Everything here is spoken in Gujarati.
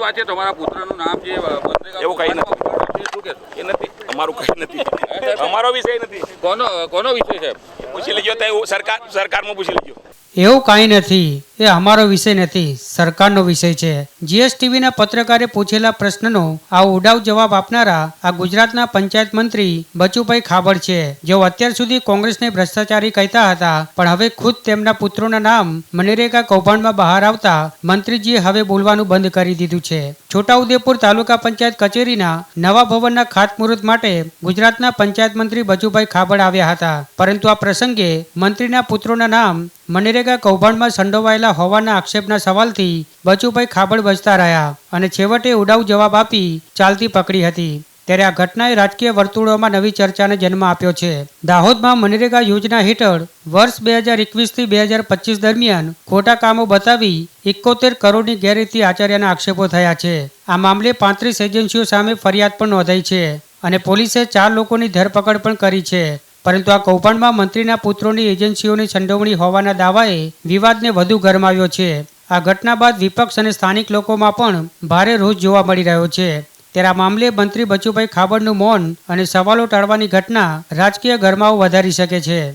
ખોટી વાત છે તમારા પુત્રનું નામ છે એવું કઈ નથી. એ નથી અમારું કઈ નથી. અમારો વિષય નથી. કોનો કોનો વિષય છે પૂછી લેજો સરકાર સરકારમાં પૂછી લેજો. એવું કાંઈ નથી. એ અમારો વિષય નથી. સરકારનો વિષય છે. જીએસટીવીના પત્રકારે પૂછેલા પ્રશ્નનો આ ઉડાવ જવાબ આપનારા આ ગુજરાતના પંચાયત મંત્રી બચુભાઈ ખાબડ છે. જેઓ અત્યાર સુધી કોંગ્રેસને ભ્રષ્ટાચારી કહેતા હતા, પણ હવે ખુદ તેમના પુત્રોના નામ મનરેગા કૌભાંડમાં બહાર આવતા મંત્રીજીએ હવે બોલવાનું બંધ કરી દીધું છે. છોટાઉદેપુર તાલુકા પંચાયત કચેરીના નવા ભવનના ખાતમુહૂર્ત માટે ગુજરાતના પંચાયત મંત્રી બચુભાઈ ખાબડ આવ્યા હતા. પરંતુ આ પ્રસંગે મંત્રીના પુત્રોના નામ મનરેગા કૌભાંડમાં સંડોવાયેલા હોવાના આક્ષેપના સવાલથી બચુભાઈ ખાબડ બચતા રહ્યા અને છેવટે ઉડાઉ જવાબ આપી ચાલતી પકડી હતી. ત્યારે આ ઘટનાએ રાજકીય વર્તુળોમાં નવી ચર્ચાને જન્મ આપ્યો છે. દાહોદમાં મનરેગા યોજના હેઠળ વર્ષ બે હજાર એકવીસથી બે હજાર પચીસ દરમિયાન ખોટા કામો બતાવી એકોતેર કરોડની ગેરરીતિ આચર્યાના આક્ષેપો થયા છે. આ મામલે પાંત્રીસ એજન્સીઓ સામે ફરિયાદ પણ નોંધાઈ છે અને પોલીસે ચાર લોકોની ધરપકડ પણ કરી છે. પરંતુ આ કૌભાંડમાં મંત્રીના પુત્રોની એજન્સીઓની સંડોવણી હોવાના દાવાએ વિવાદને વધુ ગરમાવ્યો છે. આ ઘટના બાદ વિપક્ષ અને સ્થાનિક લોકોમાં પણ ભારે રોષ જોવા મળી રહ્યો છે. ત્યારે આ મામલે મંત્રી બચુભાઈ ખાબડનું મૌન અને સવાલો ટાળવાની ઘટના રાજકીય ગરમાવો વધારી શકે છે.